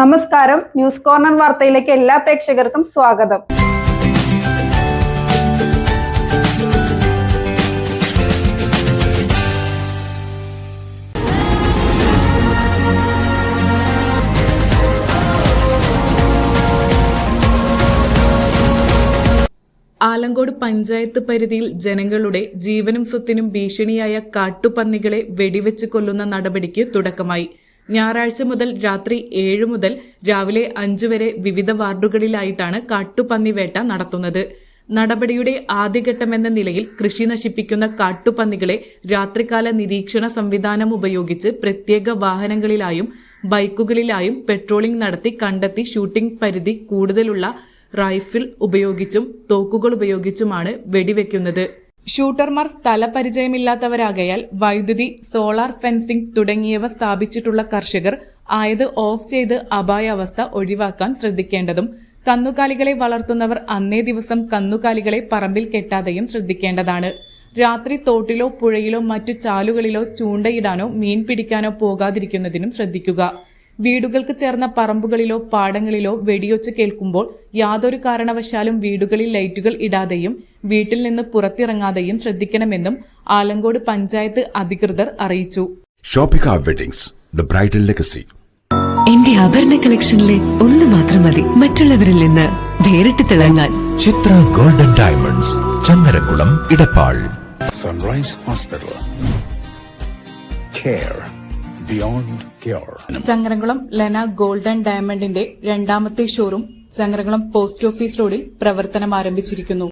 നമസ്കാരം. News corner വാർത്തയിലേക്ക് എല്ലാ പ്രേക്ഷകർക്കും സ്വാഗതം. ആലങ്കോട് പഞ്ചായത്ത് പരിധിയിൽ ജനങ്ങളുടെ ജീവനും സ്വത്തിനും ഭീഷണിയായ കാട്ടുപന്നികളെ വെടിവെച്ച് കൊല്ലുന്ന നടപടിക്ക് തുടക്കമായി. ഞായറാഴ്ച മുതൽ രാത്രി ഏഴ് മുതൽ രാവിലെ അഞ്ചു വരെ വിവിധ വാർഡുകളിലായിട്ടാണ് കാട്ടുപന്നി വേട്ട നടത്തുന്നത്. നടപടിയുടെ ആദ്യഘട്ടമെന്ന നിലയിൽ കൃഷി നശിപ്പിക്കുന്ന കാട്ടുപന്നികളെ രാത്രികാല നിരീക്ഷണ സംവിധാനം ഉപയോഗിച്ച് പ്രത്യേക വാഹനങ്ങളിലായും ബൈക്കുകളിലായും പെട്രോളിംഗ് നടത്തി കണ്ടെത്തി ഷൂട്ടിംഗ് പരിധി കൂടുതലുള്ള റൈഫിൾ ഉപയോഗിച്ചും തോക്കുകൾ ഉപയോഗിച്ചുമാണ് വെടിവെക്കുന്നത്. ഷൂട്ടർമാർ സ്ഥലപരിചയമില്ലാത്തവരാകയാൽ വൈദ്യുതി സോളാർ ഫെൻസിംഗ് തുടങ്ങിയവ സ്ഥാപിച്ചിട്ടുള്ള കർഷകർ ആയത് ഓഫ് ചെയ്ത് അപായാവസ്ഥ ഒഴിവാക്കാൻ ശ്രദ്ധിക്കേണ്ടതും കന്നുകാലികളെ വളർത്തുന്നവർ അന്നേ ദിവസം കന്നുകാലികളെ പറമ്പിൽ കെട്ടാതെയും ശ്രദ്ധിക്കേണ്ടതാണ്. രാത്രി തോട്ടിലോ പുഴയിലോ മറ്റു ചാലുകളിലോ ചൂണ്ടയിടാനോ മീൻ പിടിക്കാനോ പോകാതിരിക്കുന്നതിനും ശ്രദ്ധിക്കുക. വീടുകൾക്ക് ചേർന്ന പറമ്പുകളിലോ പാടങ്ങളിലോ വെടിയൊച്ച കേൾക്കുമ്പോൾ യാതൊരു കാരണവശാലും വീടുകളിൽ ലൈറ്റുകൾ ഇടാതെയും വീട്ടിൽ നിന്ന് പുറത്തിറങ്ങാതെയും ശ്രദ്ധിക്കണമെന്നും ആലങ്കോട് പഞ്ചായത്ത് അധികൃതർ അറിയിച്ചു. Shoppika weddings the bridal legacy എന്റെ ആഭരണ കളക്ഷനിലെ ഒന്ന് മാത്രം മതി. മറ്റുള്ളവരിൽ നിന്ന് വേറിട്ട് തിളങ്ങാൻ. Chithra golden diamonds Chandarakulam Edappal. Sunrise hospital care beyond Changaramkulam Lena golden ഡയമണ്ടിന്റെ രണ്ടാമത്തെ ഷോറൂം ചങ്ങരംകുളം പോസ്റ്റ് ഓഫീസ് റോഡിൽ പ്രവർത്തനം ആരംഭിച്ചിരിക്കുന്നു